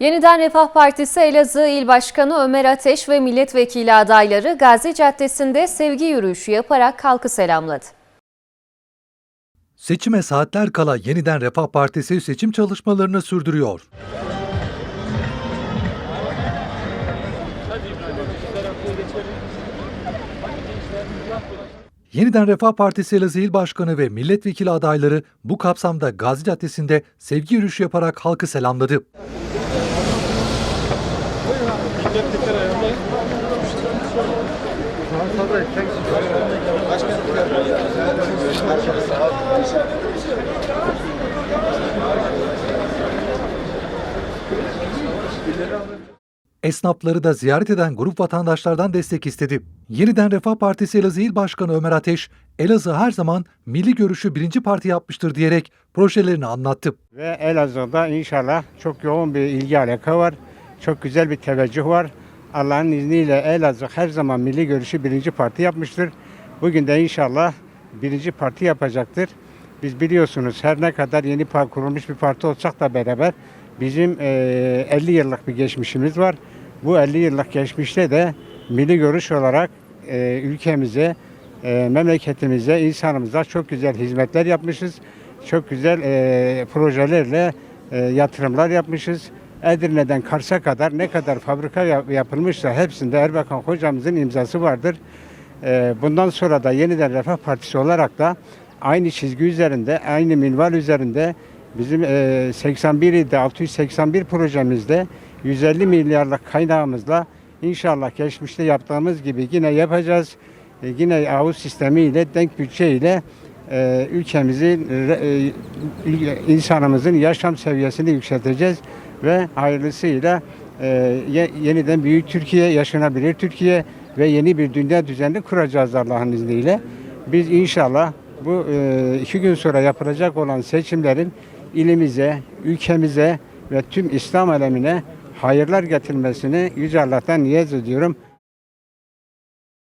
Yeniden Refah Partisi Elazığ İl Başkanı Ömer Ateş ve milletvekili adayları Gazi Caddesi'nde sevgi yürüyüşü yaparak halkı selamladı. Seçime saatler kala yeniden Refah Partisi seçim çalışmalarını sürdürüyor. Yeniden Refah Partisi Elazığ İl Başkanı ve milletvekili adayları bu kapsamda Gazi Caddesi'nde sevgi yürüyüşü yaparak halkı selamladı. Esnafları da ziyaret eden grup vatandaşlardan destek istedi. Yeniden Refah Partisi Elazığ İl Başkanı Ömer Ateş, Elazığ her zaman milli görüşü birinci parti yapmıştır diyerek projelerini anlattı. Ve Elazığ'da inşallah çok yoğun bir ilgi alaka var. Çok güzel bir teveccüh var. Allah'ın izniyle Elazığ her zaman milli görüşü birinci parti yapmıştır. Bugün de inşallah birinci parti yapacaktır. Biz biliyorsunuz her ne kadar yeni par- kurulmuş bir parti olsak da beraber bizim eee, 50 yıllık bir geçmişimiz var. Bu 50 yıllık geçmişte de milli görüş olarak ülkemize, memleketimize, insanımıza çok güzel hizmetler yapmışız. Çok güzel projelerle yatırımlar yapmışız. Edirne'den Kars'a kadar ne kadar fabrika yap- yapılmışsa hepsinde Erbakan hocamızın imzası vardır. Eee, bundan sonra da yeniden Refah Partisi olarak da aynı çizgi üzerinde, aynı minval üzerinde bizim eee, 81 ilde 681 projemizde 150 milyarlık kaynağımızla inşallah geçmişte yaptığımız gibi yine yapacağız. E, yine avuz sistemiyle, denk bütçeyle e, ülkemizin, e, e, insanımızın yaşam seviyesini yükselteceğiz ve hayırlısıyla e, ye- yeniden büyük Türkiye, yaşanabilir Türkiye ve yeni bir dünya düzeni kuracağız Allah'ın izniyle. Biz inşallah bu e, iki gün sonra yapılacak olan seçimlerin ilimize, ülkemize ve tüm İslam alemine hayırlar getirmesini Yüce Allah'tan niyaz ediyorum.